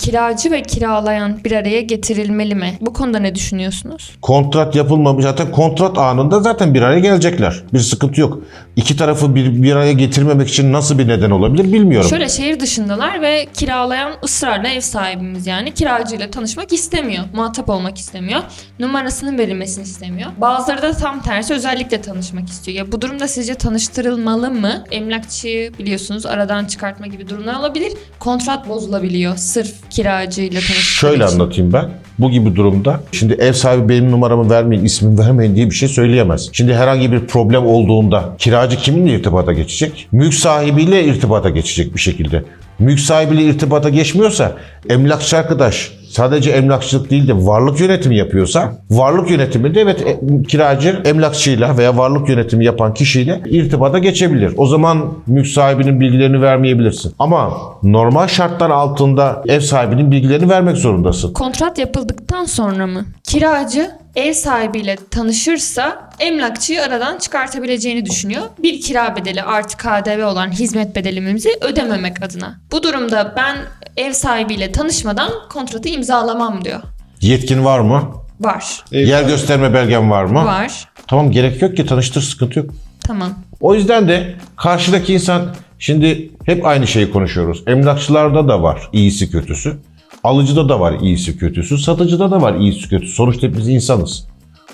kiracı ve kiralayan bir araya getirilmeli mi? Bu konuda ne düşünüyorsunuz? Kontrat yapılmamış. Zaten kontrat anında zaten bir araya gelecekler. Bir sıkıntı yok. İki tarafı bir, bir araya getirmemek için nasıl bir neden olabilir bilmiyorum. Şöyle şehir dışındalar ve kiralayan ısrarla ev sahibimiz yani kiracıyla tanışmak istemiyor. Muhatap olmak istemiyor. Numarasının verilmesini istemiyor. Bazıları da tam tersi özellikle tanışmak istiyor. Ya bu durumda sizce tanıştırılmalı mı? Emlakçıyı biliyorsunuz aradan çıkartma gibi durumlar olabilir. Kontrat bozulabiliyor sırf kiracıyla tanışmak Şöyle için. anlatayım ben. Bu gibi durumda şimdi ev sahibi benim numaramı vermeyin, ismimi vermeyin diye bir şey söyleyemez. Şimdi herhangi bir problem olduğunda kiracı kiminle irtibata geçecek? Mülk sahibiyle irtibata geçecek bir şekilde. Mülk sahibiyle irtibata geçmiyorsa emlakçı arkadaş sadece emlakçılık değil de varlık yönetimi yapıyorsa varlık yönetiminde evet e, kiracı emlakçıyla veya varlık yönetimi yapan kişiyle irtibata geçebilir. O zaman mülk sahibinin bilgilerini vermeyebilirsin. Ama normal şartlar altında ev sahibinin bilgilerini vermek zorundasın. Kontrat yapıldıktan sonra mı? Kiracı ev sahibiyle tanışırsa emlakçıyı aradan çıkartabileceğini düşünüyor. Bir kira bedeli artı KDV olan hizmet bedelimizi ödememek adına. Bu durumda ben ev sahibiyle tanışmadan kontratı imzalamam diyor. Yetkin var mı? Var. Yer gösterme belgen var mı? Var. Tamam gerek yok ki tanıştır sıkıntı yok. Tamam. O yüzden de karşıdaki insan şimdi hep aynı şeyi konuşuyoruz. Emlakçılarda da var iyisi kötüsü. Alıcıda da var iyisi kötüsü. Satıcıda da var iyisi kötüsü. Sonuçta biz insanız.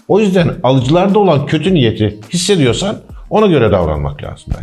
O yüzden alıcılarda olan kötü niyeti hissediyorsan ona göre davranmak lazım bence.